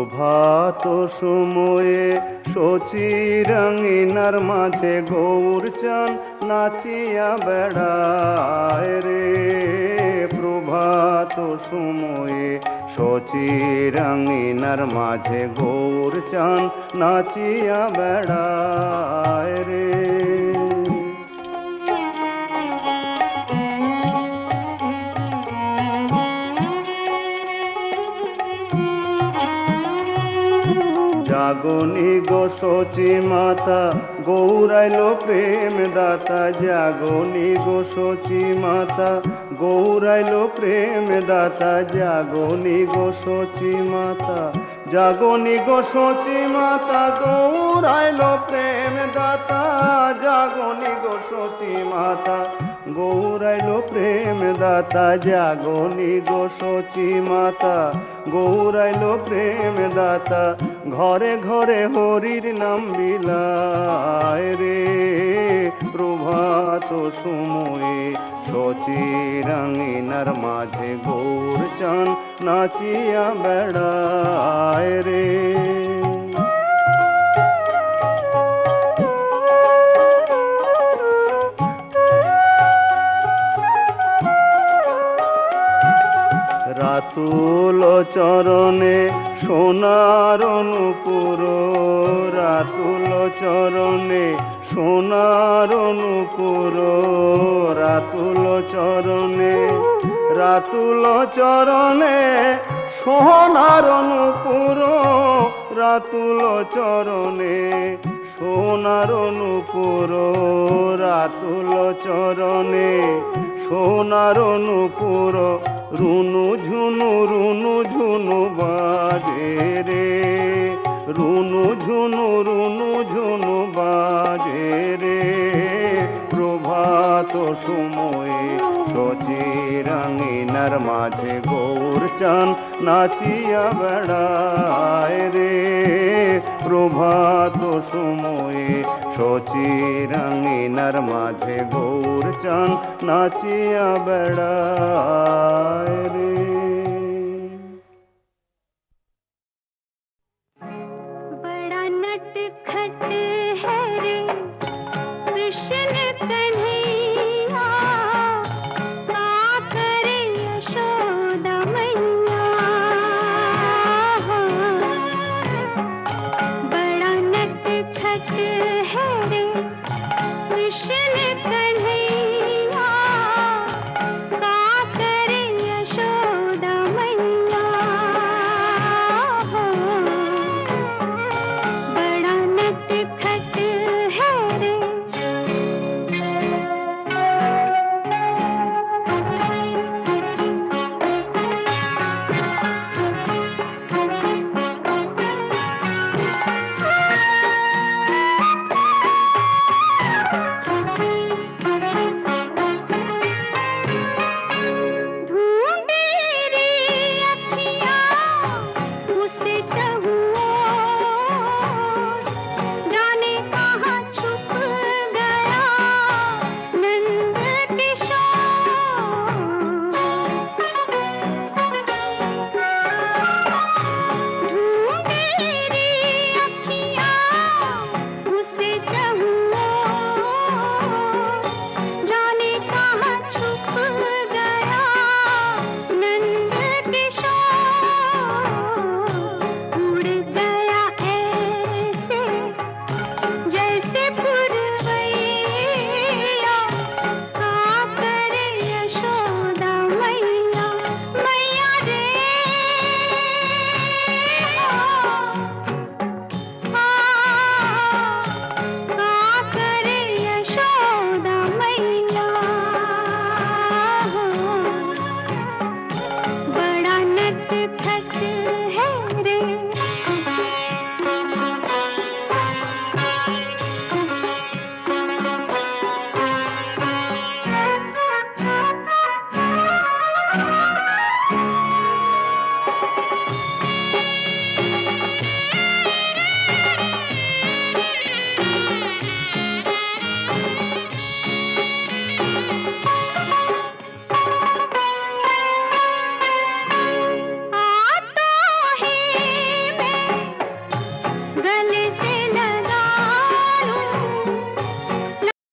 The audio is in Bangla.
প্রভাত সময়ে সচিরাঙ্গিনার মাঝে গৌর চান নাচিয়া বেড়ায় রে। প্রভাত সময়ে সচিরাঙ্গিনার মাঝে গৌর চান নাচিয়া বেড়ায় জাগনি গো সচি মাতা গৌরাইল প্রেম দাতা জাগনি গো সচি মাতা গৌরাইলো প্রেম দাতা জাগনি গো সচি মাতা, জাগনি গো সচি মাতা, গৌরাইলো প্রেম দাতা জাগনি গো সচি মাতা, গৌরাইলো প্রেম দাতা জাগনি গো সচি মাতা, গৌরাইলো প্রেম দাতা ঘরে ঘরে হরির নাম বিলায় রে, প্রভাত সময়ে সচিরাঙ্গিনার মাঝে গৌর চান নাচিয়া বেড়ায় রে রাতুল চরণে সোনার অনুপুর রাতুল চরণে সোনার অনুপুর রাতুল চরণে রাতুল চরণে সোনার অনুপুর রাতুল চরণে, সোনার অনুপুর রাতুল চরণে, সোনার রুনু ঝুনু রুনু ঝুনু বাজে রে। রুনু ঝুনু রুনু ঝুনু বাজে রে। প্রভাত সময়ে সচিরাঙ্গিনার মাঝে গৌর চান নাচিয়া বেড়ায় রে। প্রভাত সময়ে সচিরাঙ্গিনার মাঝে গৌর চান নাচিয়া বেড়ায় রে। खट खट है रे। कृष्ण तने